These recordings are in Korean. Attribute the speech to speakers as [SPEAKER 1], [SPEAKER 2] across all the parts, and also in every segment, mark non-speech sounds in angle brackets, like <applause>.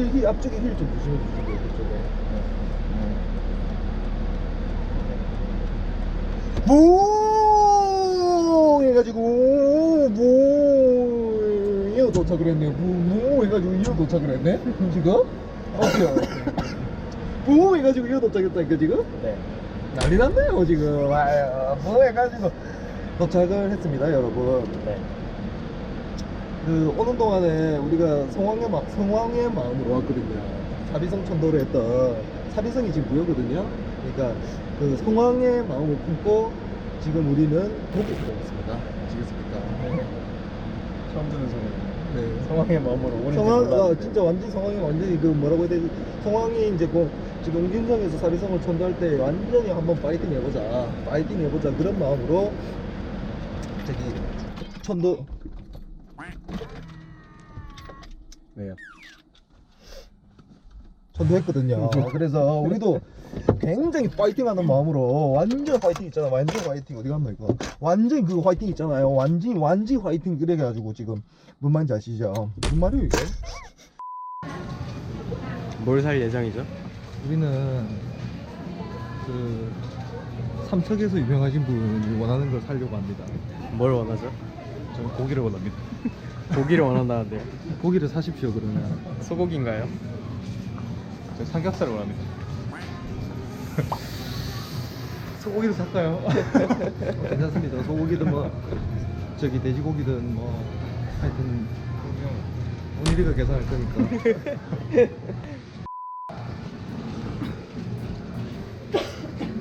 [SPEAKER 1] 힐, 힐 앞쪽에 힐좀 조심해 주시고요 그쪽에 붕 해가지고 붕 이어 도착을 했네요 붕 해가지고 이어 도착을 했네. 지금? 오케이 붕 해가지고 이어 도착했다니까 지금?
[SPEAKER 2] 네.
[SPEAKER 1] 난리 났네요 지금. 아유, 붕 해가지고 도착을 했습니다 여러분.
[SPEAKER 2] 네.
[SPEAKER 1] 그 오는 동안에 우리가 성황의 마, 성황의 마음으로 왔거든요. 사비성 천도를 했던 사비성이 지금 무효거든요. 그러니까 그 성황의 마음을 품고 지금 우리는 독일에 있습니다. 아시겠습니까? <laughs>
[SPEAKER 2] 처음 듣는 소리.
[SPEAKER 1] 네.
[SPEAKER 2] 성황의 마음으로 오는지
[SPEAKER 1] 성황, 아. 진짜 완전 성황이 완전히 그 뭐라고 해야 되지? 성황이 이제 그 지금 옹진성에서 사비성을 천도할 때 완전히 한번 파이팅 해보자, 파이팅 해보자 그런 마음으로 저기 천도
[SPEAKER 2] 왜요?
[SPEAKER 1] 전도했거든요. 그래서 우리도 굉장히 파이팅하는 마음으로 완전 파이팅 있잖아. 완전 파이팅 어디 갔나 이거? 완전 그 파이팅 있잖아요. 완전 완전 파이팅 그래 가지고 지금 뭔 말인지 아시죠? 무슨 말이에요 이게?
[SPEAKER 2] 뭘 살 예정이죠?
[SPEAKER 1] 우리는 그 삼척에서 유명하신 분이 원하는 걸 살려고 합니다.
[SPEAKER 2] 뭘 원하죠?
[SPEAKER 1] 저는 고기를 원합니다. <laughs>
[SPEAKER 2] 고기를 원한다는데요.
[SPEAKER 1] 고기를 사십시오 그러면.
[SPEAKER 2] 소고기인가요?
[SPEAKER 1] 저 삼겹살을 원합니다. <laughs> 소고기도 살까요? <laughs> 괜찮습니다. 소고기든 뭐 저기 돼지고기든 뭐 하여튼 오늘이가 계산할 거니까.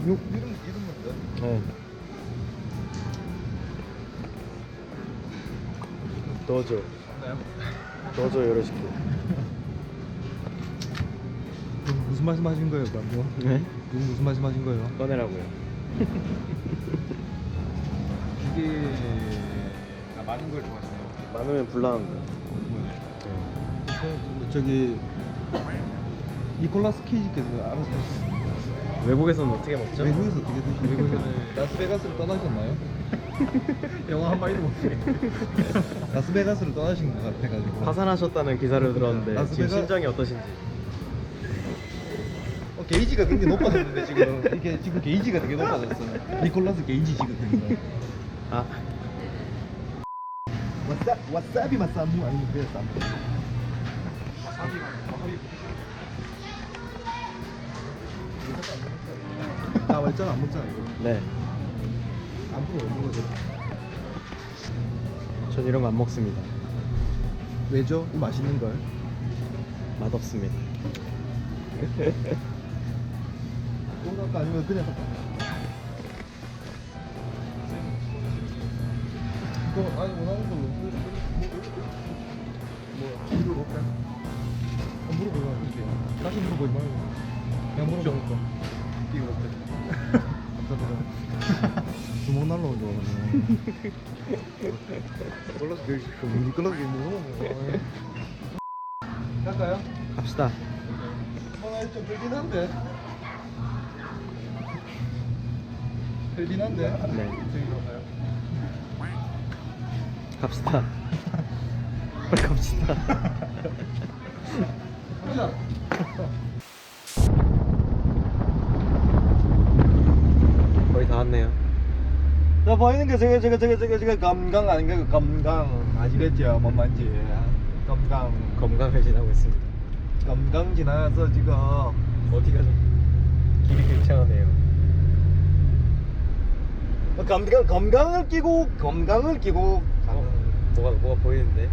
[SPEAKER 1] 요 이름 이름 뭔데?
[SPEAKER 2] 네. 요러시키.
[SPEAKER 1] 무슨 말씀하신 거예요, 방금?
[SPEAKER 2] 네?
[SPEAKER 1] 지금 무슨 말씀하신 거예요?
[SPEAKER 2] 꺼내라고요.
[SPEAKER 1] 이게 아, 많은 걸 좋아하시네요.
[SPEAKER 2] 많으면 불나는데.
[SPEAKER 1] 저- 저기 니콜라스 케이지께서 알아서
[SPEAKER 2] 외국에서는 어떻게 먹죠?
[SPEAKER 1] 외국에서 어떻게 드시나요? 외국에서는 라스베가스를 떠나셨나요? <laughs> 영화 한 마디도 못해. 라스베가스를 떠나신 것 같아가지고.
[SPEAKER 2] 파산하셨다는 기사를 들었는데
[SPEAKER 1] 라스베가-
[SPEAKER 2] 지금 심정이 어떠신지.
[SPEAKER 1] 어, 게이지가 굉장히 높아졌는데 지금. 이게 지금 게이지가 되게 높아졌어 니콜라스 게이지 지금.
[SPEAKER 2] 아,
[SPEAKER 1] 와사, 와사비 맛사무 아니면 그래 쌈나 말잖아 안 먹잖아 이거.
[SPEAKER 2] 네.
[SPEAKER 1] 앞으로 왜 먹어줘
[SPEAKER 2] 전 이런 거 안 먹습니다.
[SPEAKER 1] 왜죠? 이 맛있는 걸
[SPEAKER 2] 맛없습니다.
[SPEAKER 1] 또 살까 아니면 그냥? 이거 아니 원하는 걸로 뭐 먹을까? 아, 물어보지 마 이제 다시 물어보지 말고 그냥 물어보니까 이거 어때? 되게 미끌러서 무서워 갈까요?
[SPEAKER 2] 갑시다.
[SPEAKER 1] 아, 좀 들긴 한데. 들긴 한데.
[SPEAKER 2] 네.
[SPEAKER 1] 가요.
[SPEAKER 2] 갑시다. 빨리 갑시다.
[SPEAKER 1] 가자.
[SPEAKER 2] 거의 다 왔네요.
[SPEAKER 1] 자 보이는 게 저게 저게 저게 저게 저게 검강 아닌가 그 검강 아시겠죠? 뭔 말인지. 검강.
[SPEAKER 2] 건강을 지나고 있습니다.
[SPEAKER 1] 검강 지나서 지금
[SPEAKER 2] 어디 가죠? 길이 굉장하네요.
[SPEAKER 1] 검강 검강을 끼고 검강을 끼고
[SPEAKER 2] 어, 뭐가 뭐가 보이는데?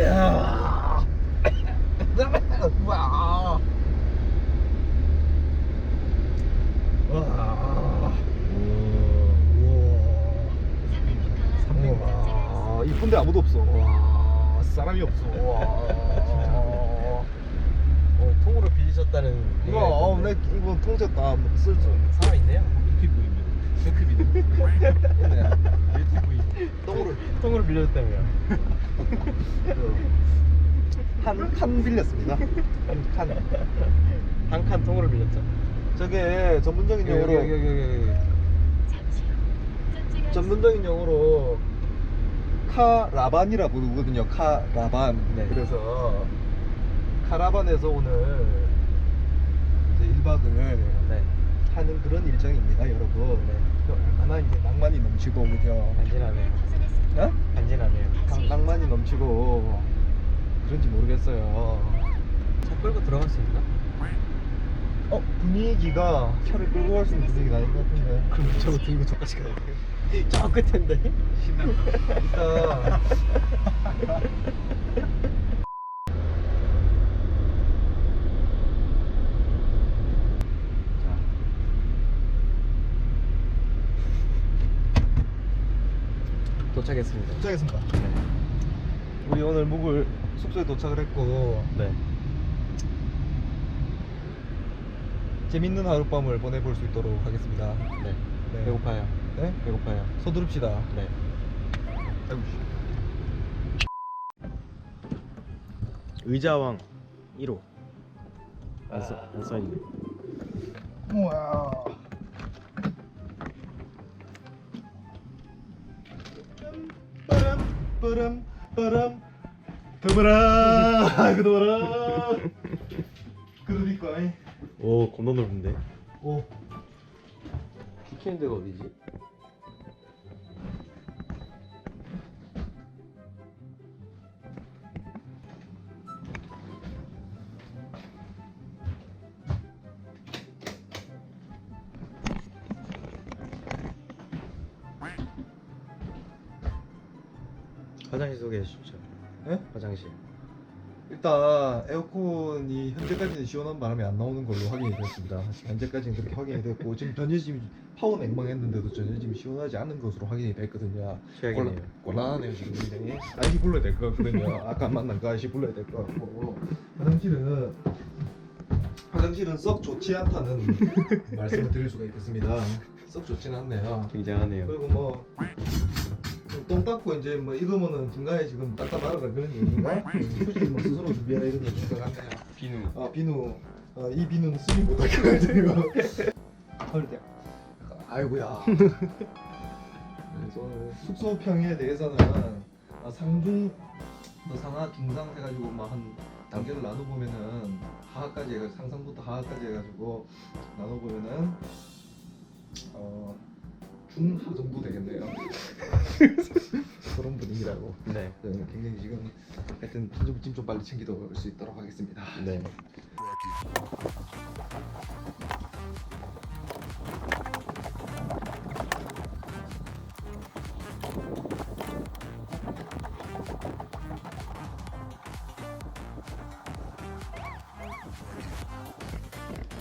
[SPEAKER 1] 야. 와. 와. 우와. 이쁜데 아무도 없어. 와. 사람이 없어. 와.
[SPEAKER 2] 어, 통으로 빌리셨다는.
[SPEAKER 1] 이거 어, 내 이거 통째 다 쓸 줄.
[SPEAKER 2] 사람 있네요.
[SPEAKER 1] 똥으로
[SPEAKER 2] 통으로 빌려줬다며요. <laughs>
[SPEAKER 1] 한칸 빌렸습니다. 한 칸.
[SPEAKER 2] 한 칸 통으로 빌렸죠.
[SPEAKER 1] 저게 전문적인 용어로 전문적인 용어로 카라반이라 부르거든요. 카라반.
[SPEAKER 2] 네.
[SPEAKER 1] 그래서 카라반에서 오늘 이제 1박을
[SPEAKER 2] 네.
[SPEAKER 1] 하는 그런 일정입니다, 여러분.
[SPEAKER 2] 네.
[SPEAKER 1] 얼마나 이제 낭만이 넘치고 그죠?
[SPEAKER 2] 간지나네요.
[SPEAKER 1] 어?
[SPEAKER 2] 간지나네요.
[SPEAKER 1] 낭- 낭만이 넘치고 그런지 모르겠어요.
[SPEAKER 2] 차 끌고 들어갈 수 있나?
[SPEAKER 1] 어 분위기가 차를 끌고 갈 수 있는 분위기가 아닌 것 같은데.
[SPEAKER 2] 그럼 저거 들고 저까지 가야 돼요. <laughs> 저 끝인데? <laughs>
[SPEAKER 1] 일단 <laughs>
[SPEAKER 2] 도착했습니다.
[SPEAKER 1] 도착했습니다.
[SPEAKER 2] 네.
[SPEAKER 1] 우리 오늘 묵을 숙소에 도착을 했고
[SPEAKER 2] 네.
[SPEAKER 1] 재밌는 하룻밤을 보내볼 수 있도록 하겠습니다.
[SPEAKER 2] 네.
[SPEAKER 1] 네.
[SPEAKER 2] 배고파요.
[SPEAKER 1] 네?
[SPEAKER 2] 배고파요.
[SPEAKER 1] 서두릅시다.
[SPEAKER 2] 네.
[SPEAKER 1] 아이고,
[SPEAKER 2] 의자왕 1호. 안, 써, 안 써있네.
[SPEAKER 1] 우와. 빠람 빠람 빠람 그거라 그거라 그러니까
[SPEAKER 2] 오, 겁나 넓은데?
[SPEAKER 1] 오.
[SPEAKER 2] 비키는 데가 어디지? 화장실 소개해 주십시오.
[SPEAKER 1] 예?
[SPEAKER 2] 화장실.
[SPEAKER 1] 일단 에어컨이 현재까지는 시원한 바람이 안 나오는 걸로 확인이 됐습니다. 현재까지는 그렇게 확인이 됐고 지금 전혀짐 파워 냉방했는데도 전혀짐 시원하지 않은 것으로 확인이 됐거든요.
[SPEAKER 2] 최악이네요.
[SPEAKER 1] 곤란하네요 지금 굉장히. 아저씨 불러야 될 것 같거든요. 아까 만난 그 아저씨 불러야 될 것 같고 화장실은 화장실은 썩 좋지 않다는 <laughs> 말씀을 드릴 수가 있겠습니다. 썩 좋진 않네요.
[SPEAKER 2] 굉장하네요.
[SPEAKER 1] 그리고 뭐. 똥 닦고 이제 뭐 이거면은 중간에 지금 닦아 말아라 그런 얘기인가? <laughs> 솔직히 뭐 스스로 준비해라 이런 얘기인 것 같네요.
[SPEAKER 2] 비누.
[SPEAKER 1] 아 비누 아, 이 비누는 쓰지 못하겠네요 헐 때. 아이고야 <laughs> 그래서 오늘 숙소 평에 대해서는 아, 상중 뭐 상하 중상 해가지고 막 한 단계를 나눠보면은 하하까지 해가지고 상상부터 하하까지 해가지고 나눠보면은 어 중하 정도 되겠네요 <laughs> 그런 분위기라고
[SPEAKER 2] 네.
[SPEAKER 1] 네, 굉장히 지금 하여튼 짐좀 빨리 챙기다 올수 있도록 하겠습니다
[SPEAKER 2] 네.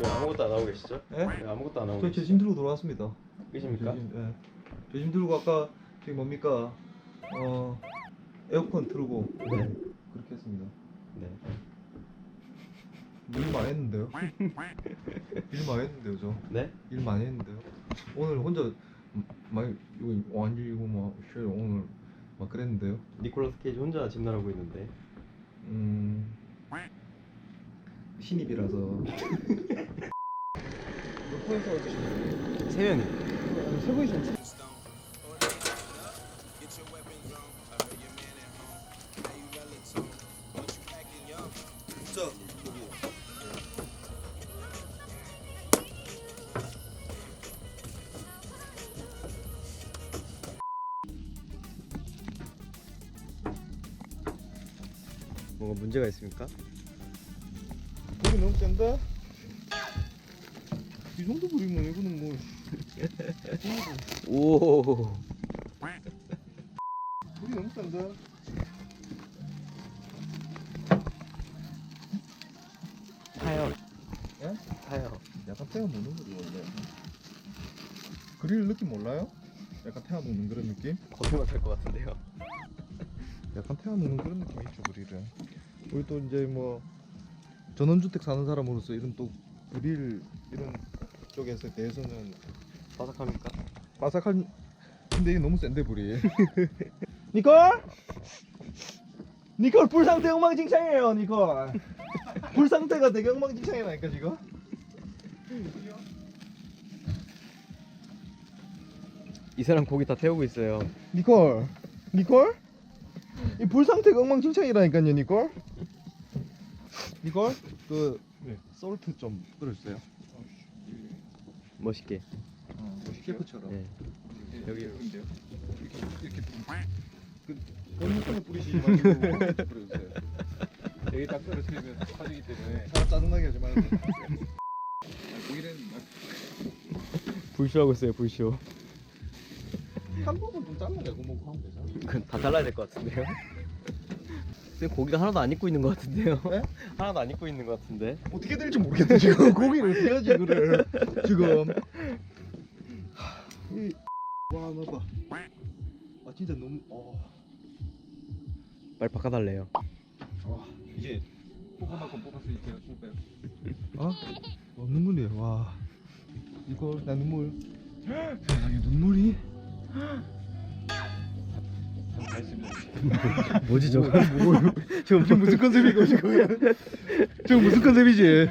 [SPEAKER 2] 왜 아무것도 안 하고 계시죠?
[SPEAKER 1] 예?
[SPEAKER 2] 왜 아무것도 안 하고
[SPEAKER 1] 저
[SPEAKER 2] 계시죠?
[SPEAKER 1] 재심 들고 돌아왔습니다.
[SPEAKER 2] 계십니까?
[SPEAKER 1] 재심, 예. 재심 들고 아까 저기 뭡니까? 어 에어컨 틀고
[SPEAKER 2] 네.
[SPEAKER 1] 그렇게 했습니다.
[SPEAKER 2] 네.
[SPEAKER 1] 일 많이 했는데요. 일 많이 했는데요, 저.
[SPEAKER 2] 네?
[SPEAKER 1] 일 많이 했는데요. 오늘 혼자 많이 이거 완전 이거 막 쉬어요. 오늘 막 그랬는데요.
[SPEAKER 2] 니콜라스 케이지 혼자 집 나르고 있는데
[SPEAKER 1] 음 신입이라서. <laughs> 몇 분이서 어떠시나요?
[SPEAKER 2] 세 명이
[SPEAKER 1] 세 분이서
[SPEAKER 2] 뭔가 문제가 있습니까?
[SPEAKER 1] 불이 너무 센다? 이 정도 불이면 이거는 뭐
[SPEAKER 2] 오.
[SPEAKER 1] 불이 너무 센다
[SPEAKER 2] 타요.
[SPEAKER 1] 예?
[SPEAKER 2] 타요.
[SPEAKER 1] 약간 태워 먹는 거지 원래 그릴 느낌 몰라요? 약간 태워 먹는 그런 느낌?
[SPEAKER 2] 거기만 탈것 같은데요.
[SPEAKER 1] 약간 태워 먹는 그런 느낌 있죠 그릴은 우리 또 이제 뭐 전원주택 사는 사람으로서 이런 또 그릴 이런 쪽에서 대해서는
[SPEAKER 2] 바삭합니까?
[SPEAKER 1] 바삭한 근데 이게 너무 센데 불이 <laughs> 니콜 니콜 불 상태 엉망진창이에요 니콜 불 상태가 되게 엉망진창이라니까 지금
[SPEAKER 2] 이 사람 고기 다 태우고 있어요.
[SPEAKER 1] 니콜 니콜 이 불 상태가 엉망진창이라니까요, 니걸. 니걸 그
[SPEAKER 3] 네.
[SPEAKER 1] 솔트 좀 뿌려주세요.
[SPEAKER 2] 멋있게.
[SPEAKER 1] 어, 셰프처럼.
[SPEAKER 2] 네.
[SPEAKER 3] 여기 이렇게 이렇게
[SPEAKER 1] 건물성에 뿌리시지 말고 뿌려주세요.
[SPEAKER 3] 여기 딱 떨어뜨리면 빠지기 때문에
[SPEAKER 1] 잘 짜증나게 하지 말고.
[SPEAKER 3] 고기는
[SPEAKER 2] 불쇼하고 있어요 불쇼.
[SPEAKER 1] 한 부분 좀 잘라내고 뭐 하면 되잖아.
[SPEAKER 2] 그건 다 잘라야 될 것 같은데요? 쌤 고기가 하나도 안 익고 있는 것 같은데요?
[SPEAKER 1] 네?
[SPEAKER 2] 하나도 안 익고 있는 것 같은데?
[SPEAKER 1] 어떻게 될지 모르겠네 지금 고기를 어떻게 하지 그를 지금 진짜 너무 어...
[SPEAKER 2] 빨리 바꿔달래요.
[SPEAKER 1] 아,
[SPEAKER 3] 이제 뽑은 만큼 뽑았으니 제가 좀 빼요.
[SPEAKER 1] 아? 와 눈물이야 와 이거 나 눈물 세상에 눈물이
[SPEAKER 3] 다 <laughs> 했습니다.
[SPEAKER 2] 뭐지 저거?
[SPEAKER 1] 지금 지금 무슨 컨셉이고 지금 지금 무슨 컨셉이지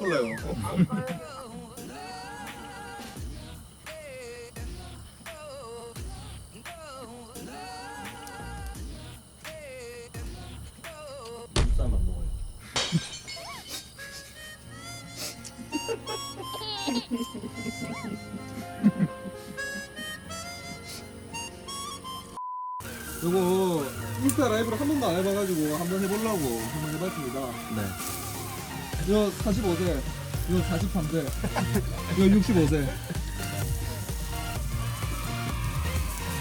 [SPEAKER 2] 몰라요.
[SPEAKER 1] 몰라요
[SPEAKER 2] 쌈 안 먹어요.
[SPEAKER 1] 요거 인스타 라이브를 한 번도 안 해봐가지고 한번 해보려고 한번 해봤습니다
[SPEAKER 2] 네.
[SPEAKER 1] 요 45세, 요 43세, 요 65세.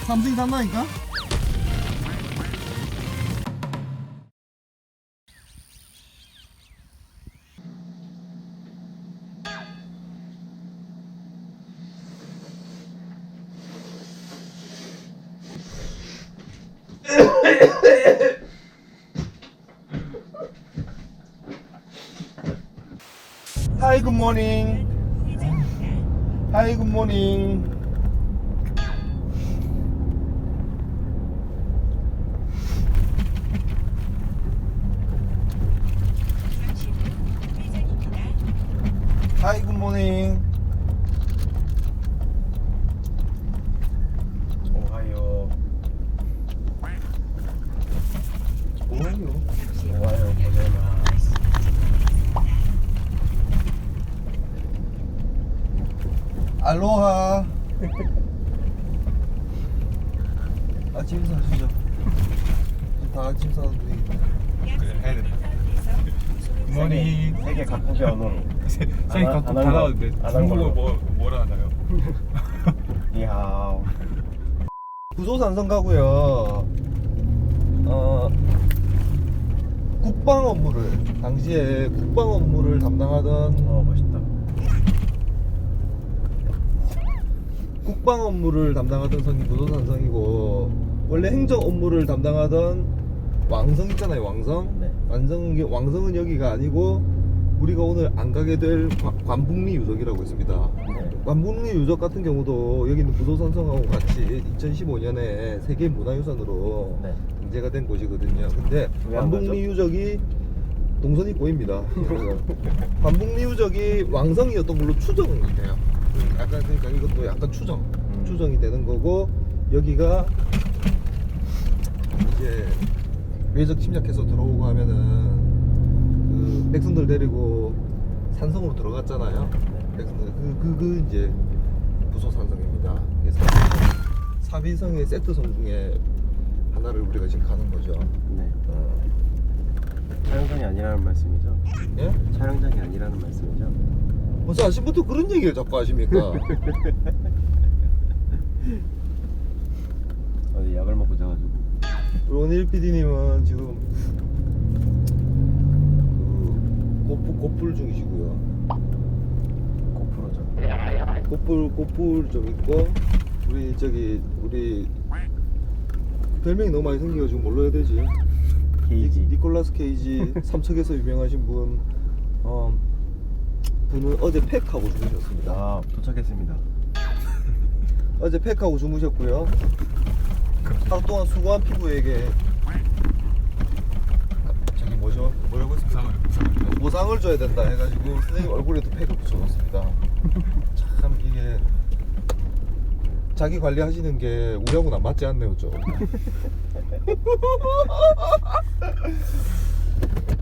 [SPEAKER 1] 삼승 산다니까? Good morning. Hi, good morning.
[SPEAKER 2] 오하요.
[SPEAKER 1] 오하요.
[SPEAKER 2] 오하요 고자이마스.
[SPEAKER 1] 알로하. 아침 인사하시죠. 다 아침 사는 분위기.
[SPEAKER 3] 그래 해야 된다. 굿모닝.
[SPEAKER 2] 세계 각국의 언어로.
[SPEAKER 3] 세계
[SPEAKER 2] 안 하-
[SPEAKER 3] 각국 안다
[SPEAKER 2] 한 거-
[SPEAKER 3] 나왔는데
[SPEAKER 2] 안한
[SPEAKER 3] 중국어
[SPEAKER 2] 걸로.
[SPEAKER 3] 뭐 뭐라 하나요? <laughs>
[SPEAKER 2] 니하오.
[SPEAKER 1] 구조산성 가고요. 어 국방 업무를 당시에 국방 업무를 담당하던
[SPEAKER 2] 어 멋있다.
[SPEAKER 1] 국방 업무를 담당하던 성이 구조산성이고 원래 행정 업무를 담당하던 왕성 있잖아요 왕성
[SPEAKER 2] 네.
[SPEAKER 1] 왕성은 왕성은 여기가 아니고 우리가 오늘 안 가게 될 관- 관북리 유적이라고 있습니다.
[SPEAKER 2] 네.
[SPEAKER 1] 관북리 유적 같은 경우도 여기 있는 구조산성하고 같이 2015년에 세계 문화유산으로
[SPEAKER 2] 네.
[SPEAKER 1] 등재가 된 곳이거든요. 근데? 관북리 유적이 동선이 보입니다. 그래서 <laughs> 관북리 유적이 왕성이었던 걸로 추정이 돼요. 음, 약간 그러니까 이것도 약간 추정,
[SPEAKER 2] 음.
[SPEAKER 1] 추정이 되는 거고 여기가 이제 외적 침략해서 들어오고 하면은 그 백성들 데리고 산성으로 들어갔잖아요. 백성들 그, 그, 그 이제 부소 산성입니다. 그래서 사비성의 세트성 중에 하나를 우리가 지금 가는 거죠.
[SPEAKER 2] 네.
[SPEAKER 1] 어.
[SPEAKER 2] 촬영장이 아니라는 말씀이죠?
[SPEAKER 1] 예?
[SPEAKER 2] 촬영장이 아니라는 말씀이죠?
[SPEAKER 1] 벌써 아침부터 그런 얘기를 자꾸 하십니까? <laughs>
[SPEAKER 2] 어디 약을 먹고 자가지고.
[SPEAKER 1] 원일 PD님은 지금 그 고풀, 고풀 중이시고요.
[SPEAKER 2] 고프로죠.
[SPEAKER 1] 고풀 고풀 좀 있고 우리 저기 우리 별명이 너무 많이 생겨가지고 뭘로 해야 되지?
[SPEAKER 2] 게이지.
[SPEAKER 1] 니, 콜라스 케이지 <laughs> 삼척에서 유명하신 분 어, 분은 어제 팩하고 주무셨습니다.
[SPEAKER 2] 아 도착했습니다. <laughs>
[SPEAKER 1] 어제 팩하고 주무셨고요. 하루 동안 수고한 피부에게 저기 뭐죠? 뭐라고 했습니까?
[SPEAKER 3] 부상을 부상을.
[SPEAKER 1] 보상을 줘야 된다 해가지고 선생님 얼굴에도 팩을 붙여놨습니다. 참 이게 자기 관리하시는 게 우리하고는 안 맞지 않네요 좀. <laughs>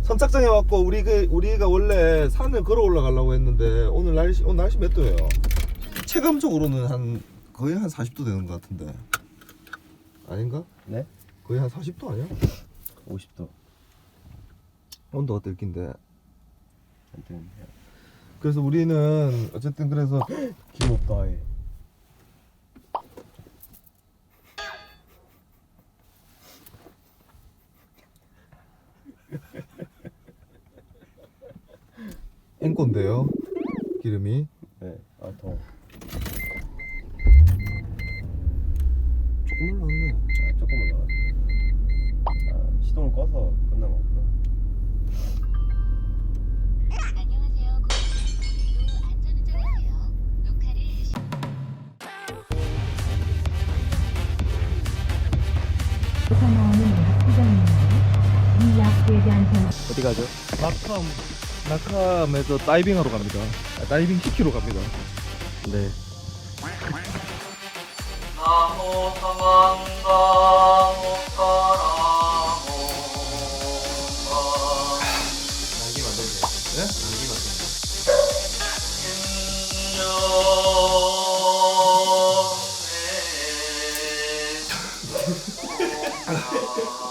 [SPEAKER 1] 선착장에 왔고 우리 그 우리가 원래 산을 걸어 올라가려고 했는데 오늘 날씨 오늘 날씨 몇 도예요? 체감적으로는 한 거의 한 40도 되는 것 같은데 아닌가?
[SPEAKER 2] 네?
[SPEAKER 1] 거의 한 40도 아니야?
[SPEAKER 2] 50도.
[SPEAKER 1] 온도가 뜰긴데
[SPEAKER 2] 안 되는데요.
[SPEAKER 1] 그래서 우리는 어쨌든 그래서
[SPEAKER 2] 귀엽다. 예.
[SPEAKER 1] 앵꼬인데요 기름이
[SPEAKER 2] 네. 아 더워.
[SPEAKER 1] 조금 올랐네
[SPEAKER 2] 아 조금 올라가. 아 시동을 꺼서 끝난 거구나. 어디 가죠?
[SPEAKER 1] 낙함 낙함에서 다이빙하러 갑니다 아, 다이빙 시키러 갑니다
[SPEAKER 2] 네.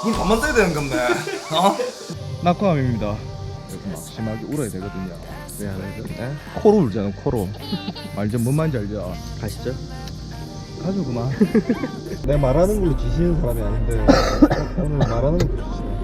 [SPEAKER 1] 물 반만 써야 되는 건데 어? 낙함입니다 이렇게 막 심하게 울어야 되거든요
[SPEAKER 2] 왜안 하죠?
[SPEAKER 1] 네? 코로 울잖아 코로 알죠 뭔 말인지 알죠? 가시죠. 그만. <laughs> 내가 말하는 걸로 지시는 사람이 아닌데 오늘 말하는 걸로 지시네